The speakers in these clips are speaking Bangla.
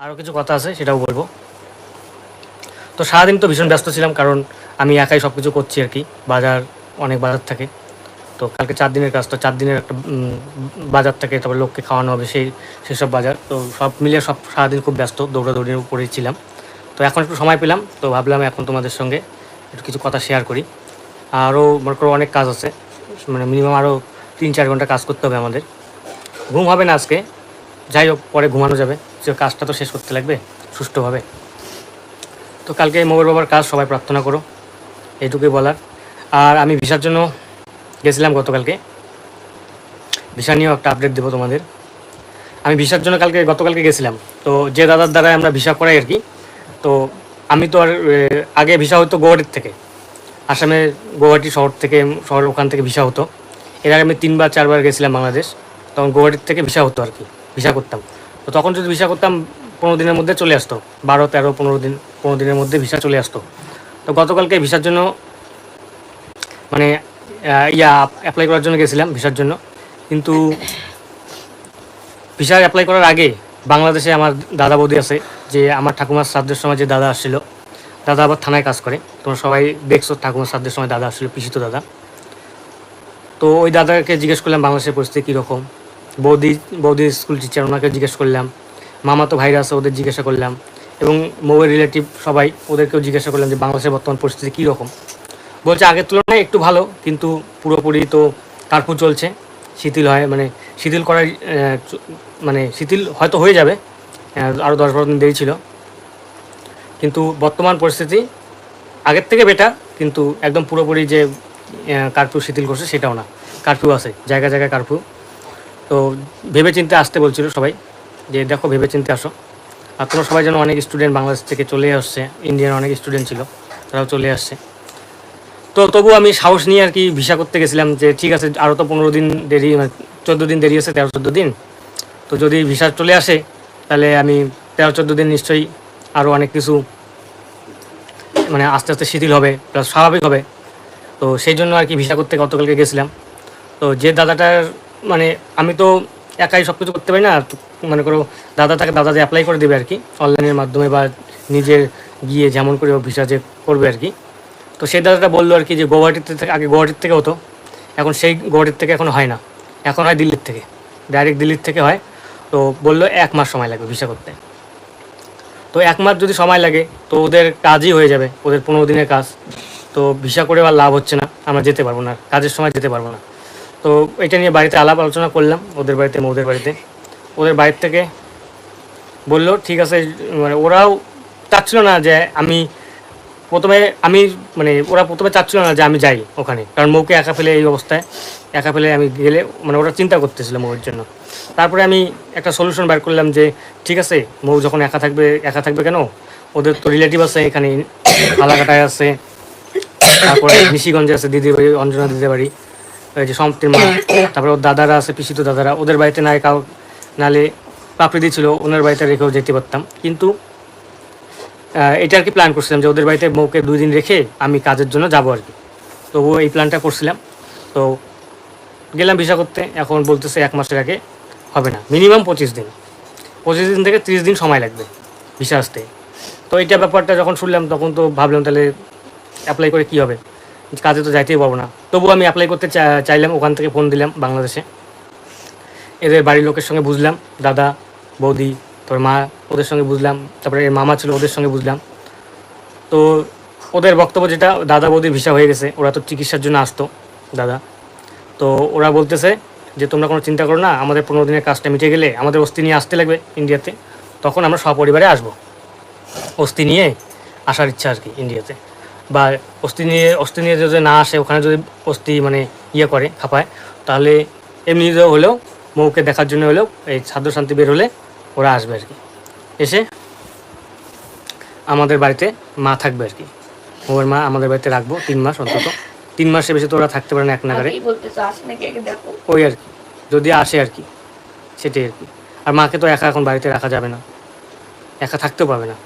আরও কিছু কথা আছে, সেটাও বলব। তো সারাদিন তো ভীষণ ব্যস্ত ছিলাম, কারণ আমি একাই সব কিছু করছি আর কি, বাজার, অনেক বাজার থাকে। তো কালকে চার দিনের কাজ, তো চার দিনের একটা বাজার থাকে, তারপর লোককে খাওয়ানো হবে, সেই, সেসব বাজার। তো সব মিলিয়ে সব সারাদিন খুব ব্যস্ত, দৌড়াদৌড়ির উপরেই ছিলাম। তো এখন একটু সময় পেলাম, তো ভাবলাম এখন তোমাদের সঙ্গে একটু কিছু কথা শেয়ার করি। আরও মনে করো অনেক কাজ আছে মানে মিনিমাম আরও তিন চার ঘণ্টা কাজ করতে হবে আমাদের। ঘুম হবে না আজকে, যাই হোক, পরে ঘুমানো যাবে। কাজটা তো শেষ করতে লাগবে, সুষ্ঠুভাবে। তো কালকে মোগর বাবার কাজ, সবাই প্রার্থনা করো, এইটুকুই বলার। আর আমি ভিসার জন্য গেছিলাম গতকালকে। ভিসা নিয়েও একটা আপডেট দেবো তোমাদের। আমি ভিসার জন্য কালকে, গতকালকে গেছিলাম। তো যে দাদার দ্বারা আমরা ভিসা করাই আর কি, তো আমি তো আর আগে ভিসা হতো গুয়াহাটির থেকে। আসামের গুয়াহাটি শহর থেকে, শহর ওখান থেকে ভিসা হতো। এর আগে আমি তিনবার, চারবার গেছিলাম বাংলাদেশ। তখন গুয়াহাটির থেকে ভিসা হতো আর কি, ভিসা করতাম। তো তখন যদি ভিসা করতাম, পনেরো দিনের মধ্যে চলে আসতো। বারো, তেরো, পনেরো দিন, পনেরো দিনের মধ্যে ভিসা চলে আসতো। তো গতকালকে ভিসার জন্য মানে ইয়া অ্যাপ্লাই করার জন্য গেছিলাম ভিসার জন্য। কিন্তু ভিসা অ্যাপ্লাই করার আগে বাংলাদেশে আমার দাদা বৌদি আছে, যে আমার ঠাকুমার শ্রাদ্ধের সময় যে দাদা আসছিল, দাদা আবার থানায় কাজ করে। তোমরা সবাই দেখছ ঠাকুমার শ্রাদ্ধের সময় দাদা আসছিল, পিসিত দাদা। তো ওই দাদাকে জিজ্ঞেস করলাম, বাংলাদেশের পরিস্থিতি কীরকম? বৌদি বৌদি স্কুল টিচার ওনাকে জিজ্ঞেস করলাম। মামা তো ভাইরা আছে ওদের জিজ্ঞাসা করলাম। এবং মৌয়ের রিলেটিভ সবাই ওদেরকেও জিজ্ঞাসা করলাম যে, বাংলাদেশের বর্তমান পরিস্থিতি কীরকম? বলছে, আগের তুলনায় একটু ভালো, কিন্তু পুরোপুরি তো কার্ফু চলছে। শিথিল হয় মানে শিথিল করার মানে শিথিল হয়তো হয়ে যাবে আরও দশ বারো দিন দেরি ছিল। কিন্তু বর্তমান পরিস্থিতি আগের থেকে বেটার কিন্তু একদম পুরোপুরি যে কারফিউ শিথিল করছে সেটাও না। কারফিউ আছে জায়গা জায়গায় কারফিউ তো ভেবে চিন্তে আসতে বলছিল সবাই যে, দেখো ভেবে চিন্তে আসো। আর তোমরা সবাই যেন অনেক স্টুডেন্ট বাংলাদেশ থেকে চলে আসছে। ইন্ডিয়ার অনেক স্টুডেন্ট ছিল, তারাও চলে আসছে। তো তবু আমি সাহস নিয়ে আর কি ভিসা করতে গেছিলাম যে, ঠিক আছে আরও তো পনেরো দিন দেরি মানে চোদ্দ দিন দেরি আছে তেরো চোদ্দ দিন। তো যদি ভিসা চলে আসে, তাহলে আমি তেরো চোদ্দ দিন নিশ্চয়ই আরও অনেক কিছু মানে আস্তে আস্তে শিথিল হবে প্লাস স্বাভাবিক হবে। তো সেই জন্য আর কি ভিসা করতে গতকালকে গেছিলাম। তো যে দাদাটার মানে আমি তো একাই সব কিছু করতে পারি না মনে করো দাদা তাকে দাদা যে অ্যাপ্লাই করে দেবে আর কি অনলাইনের মাধ্যমে বা নিজের গিয়ে যেমন করে ভিসা যে করবে আর কি। তো সেই দাদাটা বলল আর কি যে গুয়াহাটিতে থেকে, আগে গুয়াহাটির থেকে হতো, এখন সেই গুয়াহাটির থেকে এখন হয় না, এখন হয় দিল্লির থেকে ডাইরেক্ট দিল্লির থেকে হয়। তো বলল এক মাস সময় লাগবে ভিসা করতে। তো এক মাস যদি সময় লাগে, তো ওদের কাজই হয়ে যাবে, ওদের পনেরো দিনের কাজ। তো ভিসা করে আর লাভ হচ্ছে না, আমরা যেতে পারব না, কাজের সময় যেতে পারব না। তো এটা নিয়ে বাড়িতে আলাপ আলোচনা করলাম ওদের বাড়িতে ওদের বাড়িতে। ওদের বাড়ির থেকে বলল, ঠিক আছে মানে ওরাও চাচ্ছিল না যে আমি প্রথমে, আমি মানে ওরা প্রথমে চাচ্ছিল না যে আমি যাই ওখানে। কারণ মৌকে একা ফেলে এই অবস্থায়, একা ফেলে আমি গেলে মানে ওরা চিন্তা করতেছিল মৌর জন্য। তারপরে আমি একটা সলিউশন বের করলাম যে, ঠিক আছে, মৌ যখন একা থাকবে একা থাকবে কেন? ওদের তো রিলেটিভ আছে এখানে ফালাকাটায় আছে, তারপরে নিশিগঞ্জে আছে দিদির বাড়ি অঞ্জনা দিদির বাড়ি ওই যে সম্পতির মা তারপরে ওর দাদারা আছে, পিসিত দাদারা, ওদের বাড়িতে নাই কাউ নালে পাপড়ি দিয়েছিল, ওনার বাড়িতে রেখেও যেতে পারতাম। কিন্তু এটা আর কি প্ল্যান করছিলাম যে ওদের বাড়িতে বউকে দুই দিন রেখে আমি কাজের জন্য যাব আর কি। তো ও এই প্ল্যানটা করছিলাম। তো গেলাম ভিসা করতে, এখন বলতেছে এক মাসের আগে হবে না মিনিমাম পঁচিশ দিন। পঁচিশ দিন থেকে তিরিশ দিন সময় লাগবে ভিসা আসতে। তো এইটা ব্যাপারটা যখন শুনলাম, তখন তো ভাবলাম তাহলে অ্যাপ্লাই করে কী হবে? কাজে তো যাইতেই পারব না। তবুও আমি অ্যাপ্লাই করতে চাইলাম, ওখান থেকে ফোন দিলাম বাংলাদেশে। এদের বাড়ির লোকের সঙ্গে বুঝলাম, দাদা, বৌদি তারপর মা ওদের সঙ্গে বুঝলাম, তারপরে এর মামা ছিল ওদের সঙ্গে বুঝলাম। তো ওদের বক্তব্য যেটা, দাদা, বৌদির ভিসা হয়ে গেছে, ওরা তো চিকিৎসার জন্য আসতো, দাদা। তো ওরা বলতেছে যে, তোমরা কোনো চিন্তা করো না, আমাদের পনেরো দিনের কাজটা মিটে গেলে আমাদের অস্থি নিয়ে আসতে লাগবে ইন্ডিয়াতে তখন আমরা সপরিবারে আসব। অস্থি নিয়ে আসার ইচ্ছা আর কি ইন্ডিয়াতে বা অস্থি নিয়ে অস্থি নিয়ে যদি না আসে ওখানে যদি অস্থি মানে ইয়ে করে খাপায় তাহলে এমনি হলেও মৌকে দেখার জন্য হলেও এই ছাত্র শান্তি বের হলে ওরা আসবে আর কি। এসে আমাদের বাড়িতে মা থাকবে আর কি। ওর মা আমাদের বাড়িতে রাখব তিন মাস অন্তত। তিন মাসের বেশি তো ওরা থাকতে পারে না এক নাগারে ওই আর কি যদি আসে আর কি সেটাই আর কি। আর মাকে তো একা এখন বাড়িতে রাখা যাবে না। একা থাকতেও পাবে না।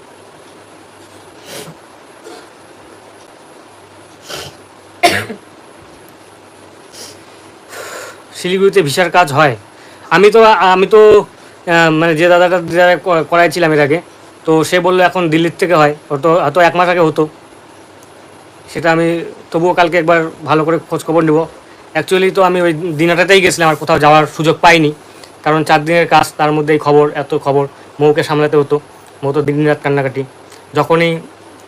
শিলিগুড়িতে ভিসার কাজ হয়। আমি তো আমি তো মানে যে দাদাটা যারা করাইছিলাম এর আগে, তো সে বলল এখন দিল্লির থেকে হয়। হয়তো হয়তো এক মাস আগে হতো। সেটা আমি, তবুও কালকে একবার ভালো করে খোঁজ খবর নেব। অ্যাকচুয়ালি তো আমি ওই দিনাটাতেই গেছিলাম, আর কোথাও যাওয়ার সুযোগ পাইনি। কারণ চার দিনের কাজ, তার মধ্যেই খবর, এত খবর। মৌকে সামলাতে হতো। মৌ তো দিন রাত কান্নাকাটি। যখনই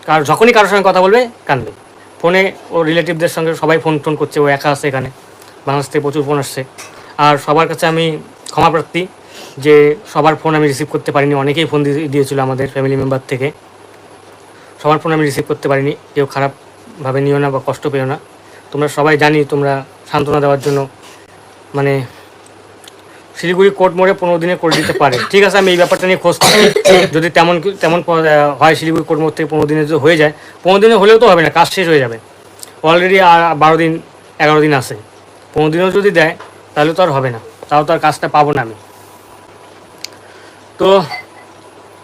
কার, যখনই কারোর সঙ্গে কথা বলবে, কানবে। ফোনে ও রিলেটিভদের সঙ্গে সবাই ফোন টোন করছে, ও একা আছে এখানে। বাংলাদেশ থেকে প্রচুর ফোন আসছে। আর সবার কাছে আমি ক্ষমা প্রার্থী যে সবার ফোন আমি রিসিভ করতে পারিনি, অনেকেই ফোন দিয়ে দিয়েছিল আমাদের ফ্যামিলি মেম্বার থেকে। সবার ফোন আমি রিসিভ করতে পারিনি, কেউ খারাপভাবে নিও না বা কষ্ট পেও না। তোমরা সবাই জানি তোমরা সান্ত্বনা দেওয়ার জন্য মানে শিলিগুড়ি কোর্ট মোড়ে পনেরো দিনে করে দিতে পারে। ঠিক আছে, আমি এই ব্যাপারটা নিয়ে খোঁজ করছি। যদি তেমন তেমন হয় শিলিগুড়ি কোর্ট মোড় থেকে পনেরো দিনে যদি হয়ে যায়, পনেরো দিনে হলেও তো হবে না, কাজ শেষ হয়ে যাবে। অলরেডি আর বারো দিন, এগারো দিন আছে। পনেরো দিনও যদি দেয়, তাহলে তো আর হবে না। তাও তো আর কাজটা পাবো না আমি। তো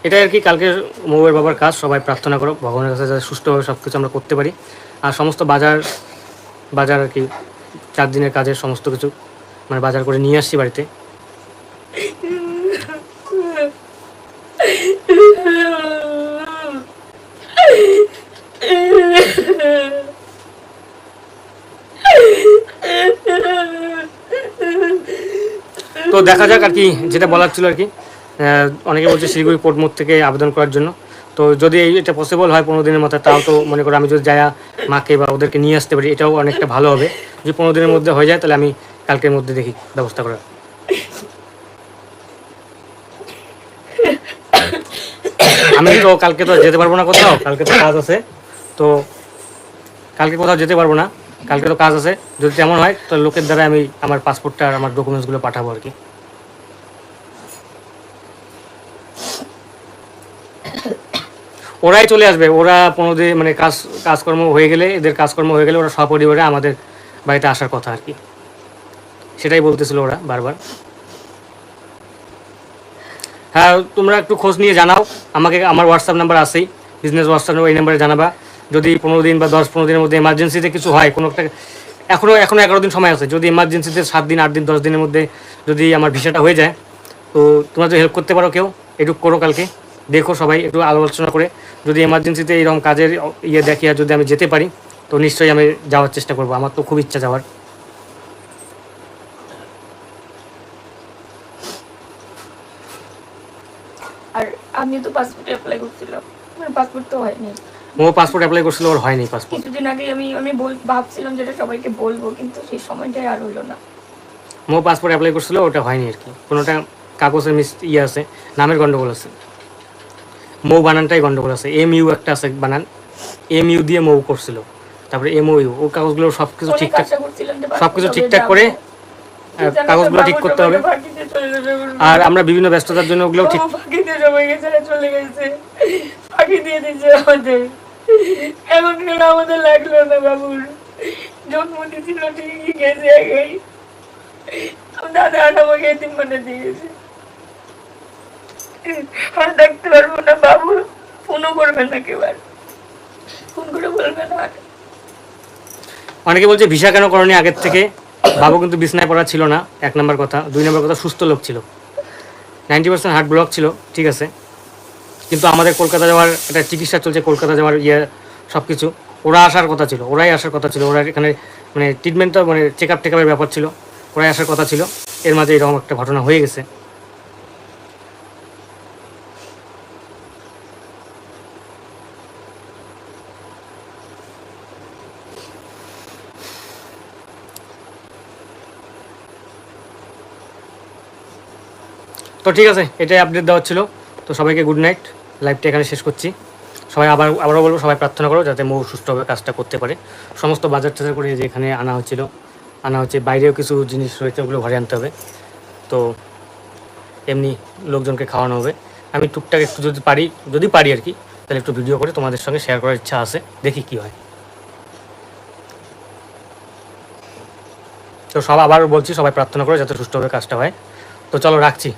এটাই আর কি কালকে মৌয়ের বাবার কাজ। সবাই প্রার্থনা করো, ভগবানের কাছে যাতে সুস্থভাবে সব কিছু আমরা করতে পারি। আর সমস্ত বাজার বাজার আর কি চার দিনের কাজের সমস্ত কিছু মানে বাজার করে নিয়ে আসছি বাড়িতে। দেখা যাক আর কি, যেটা বলার ছিল আর কি। অনেকে বলছে শিলিগুড়ি পোর্ট মোড় থেকে আবেদন করার জন্য। তো যদি এটা পসিবল হয় পনেরো দিনের মধ্যে, তাও তো মনে করো আমি যদি যায়া মাকে বা ওদেরকে নিয়ে আসতে পারি, এটাও অনেকটা ভালো হবে। যদি পনেরো দিনের মধ্যে হয়ে যায়, তাহলে আমি কালকের মধ্যে দেখি ব্যবস্থা করার। আমি তো কালকে তো যেতে পারব না কোথাও, কালকে তো কাজ আছে। তো কালকে কোথাও যেতে পারব না, কালকে তো কাজ আছে। যদি তেমন হয় তো লোকের দ্বারা আমি আমার পাসপোর্টটা আর আমার ডকুমেন্টসগুলো পাঠাবো আর কি। ওরাই চলে আসবে। ওরা পনেরো দিন মানে কাজ, কাজকর্ম হয়ে গেলে, এদের কাজকর্ম হয়ে গেলে ওরা সপরিবারে আমাদের বাড়িতে আসার কথা আর কি। সেটাই বলতেছিল ওরা বারবার। হ্যাঁ তোমরা একটু খোঁজ নিয়ে জানাও। আমাকে, আমার হোয়াটসঅ্যাপ নাম্বার আছেই। বিজনেস হোয়াটসঅ্যাপ এই নাম্বারে জানাবা। যদি পনেরো দিন বা দশ, পনেরো দিনের মধ্যে এমার্জেন্সিতে কিছু হয়, কোনো একটা এখনও এখনও এগারো দিন সময় আছে। যদি এমার্জেন্সিতে সাত দিন, আট দিন, দশ দিনের মধ্যে যদি আমার ভিসাটা হয়ে যায়, তো তোমরা যদি হেল্প করতে পারো কেউ একটু করো কালকে। দেখো সবাই একটু আলোচনা করে। যদি এমার্জেন্সিতে এরকম কাজের ইয়ে দেখি আর যদি আমি যেতে পারি তো নিশ্চয়ই আমি যাওয়ার চেষ্টা করব। আমার তো খুব ইচ্ছা যাওয়ার। আর আমি তো পাসপোর্ট অ্যাপ্লাই করছিলাম। আমার পাসপোর্ট তো হয়নি। ও পাসপোর্ট অ্যাপ্লাই করছিল ওর হয়নি পাসপোর্ট কিছুদিন আগে আমি আমি বল ভাবছিলাম যেটা সবাইকে বলব কিন্তু সেই সময়টাই আর হলো না। মো পাসপোর্ট অ্যাপ্লাই করছিল ওটা হয়নি আর কি। কোনোটা কাগজের মিস ইয়ে আছে নামের গন্ডগোল আছে। মৌ বানানটাই গন্ডগোল আছে এম ইউ একটা আছে বানান এম ইউ দিয়ে মৌ করছিল তারপরে এম ইউ ও কাগজগুলো সব কিছু ঠিকঠাক আশা করছিলাম যে সব কিছু ঠিকঠাক করে কাগজগুলো ঠিক করতে হবে আর আমরা বিভিন্ন ব্যস্ততার জন্য ওগুলো ঠিক চলে গেছে ফাঁকি দিয়ে দিচ্ছে আমাদের এখন কেন আমাদের লাগল না বাবুর জন্ম দিছিল ঠিকই গেছে আগেই দাদা আর আমাকে এদিন মানে দিয়েছে দেখতে পারব না বাবু। ফোনও করবে না কেউ আর। ফোন করে বলবে না আর। অনেকে বলছে, ভিসা কেন করনি আগের থেকে? বাবু কিন্তু বিছনায় পড়া ছিল না, এক নম্বর কথা। দুই নম্বর কথা, সুস্থ লোক ছিল। নাইনটি পার্সেন্ট হার্ট ব্লক ছিল, ঠিক আছে। কিন্তু আমাদের কলকাতা যাওয়ার একটা চিকিৎসা চলছে, কলকাতা যাওয়ার ইয়ে সব কিছু ওরা আসার কথা ছিল, ওরাই আসার কথা ছিল। ওরা এখানে মানে ট্রিটমেন্টটা মানে চেক আপ টেকআপের ব্যাপার ছিল। ওরাই আসার কথা ছিল। এর মাঝে এরকম একটা ঘটনা হয়ে গেছে। তো ঠিক আছে, এটাই আপডেট দেওয়া ছিল। তো সবাইকে গুড নাইট লাইভটা এখানে শেষ করছি। সবাই আবার, আবারও বলব, সবাই প্রার্থনা করো যাতে মৌ সুস্থভাবে কাজটা করতে পারে। সমস্ত বাজার টাজার করে যে এখানে আনা হচ্ছিল, আনা হচ্ছে। বাইরেও কিছু জিনিস রয়েছে, ওগুলো ঘরে আনতে হবে। তো এমনি লোকজনকে খাওয়ানো হবে। আমি টুকটাক একটু যদি পারি যদি পারি আর কি, তাহলে একটু ভিডিও করে তোমাদের সঙ্গে শেয়ার করার ইচ্ছা আছে। দেখি কি হয়। তো সব আবার বলছি, সবাই প্রার্থনা করো যাতে সুস্থভাবে কাজটা হয়। তো চলো, রাখছি।